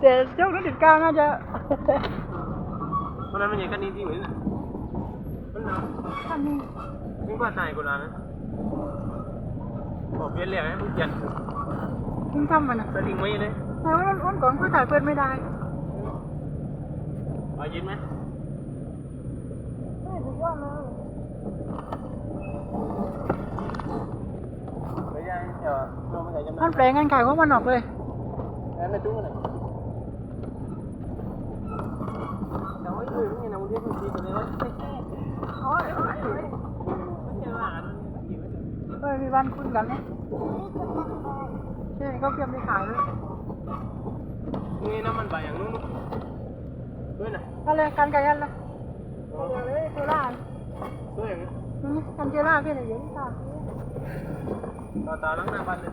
แต่เจ้านั้นติดกลางอาจจะเพราะนั้นมันยังกันนี้ที่เหมือนมันหนาวท่านนี้ยิ่งกว่าตายกูแล้วนะบอกเปลี่ยนเรื่องให้มึงเปลี่ยนมึงทำมันอะสลิงไว้เลยแต่ว่าวันก่อนก็ถ่ายเปิดไม่ได้เอายินไหมไม่สุดยอดเลย ไม่ได้เดี๋ยวเราไม่ได้จำมันแปลงงานขายของมันออกเลยแล้วไม่ตู้ไหนแต่ว่าอยู่นี่นะมึงเรียกมึงดีกว่าเลยว่าโอ้ยโอ้ยโอ้ยมันจะว่ากันเฮ้ยมีบ้านคุณกันเนี่ยใช่เขาเตรียมไปขายเลยนี่น้ำมันใบอย่างนู้นด้วยนะอะไรกันไก่กันละเดี๋ยวเลยเจล่าด้วยอย่างนี้นี่กันเจล่าพี่ไหนเยอะที่ตาตาตาล้างหน้าบ้านเลย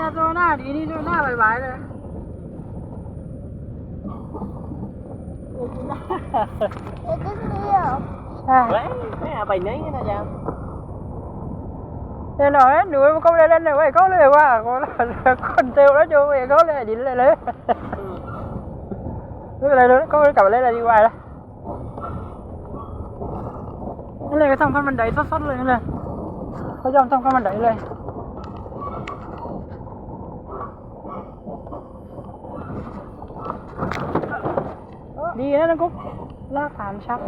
เก่งเดี๋ยวเลี้ยวซ้ายทีเดียวเดี๋ยวเลยเลยต้องมีลงเก่งซึ่งก็ไม่อยากเลยดีเนาะไม่อยากตอนนี้อย่านี่นะตัวหน้าดีนี่ตัวหน้าบายๆเลยใช่เฮ้ยไม่เอาไปไหนกันนะจ๊ะเดี๋ยวหน่อยหนูมันก็ไม่ได้เล่นเลยเว้ยเขาเลยว่าเขาคนเซลแล้วโจเองเขาเลยดินเลยเลยไม่เป็นไรเลยก็กลับมาเล่นอะไรดีกว่าละนี่เลยก็ทำขั้นบันไดซดๆเลยนี่เลยเขายอมทำขั้นบันไดเลย ดีนะนังกุ๊กลากสามชัก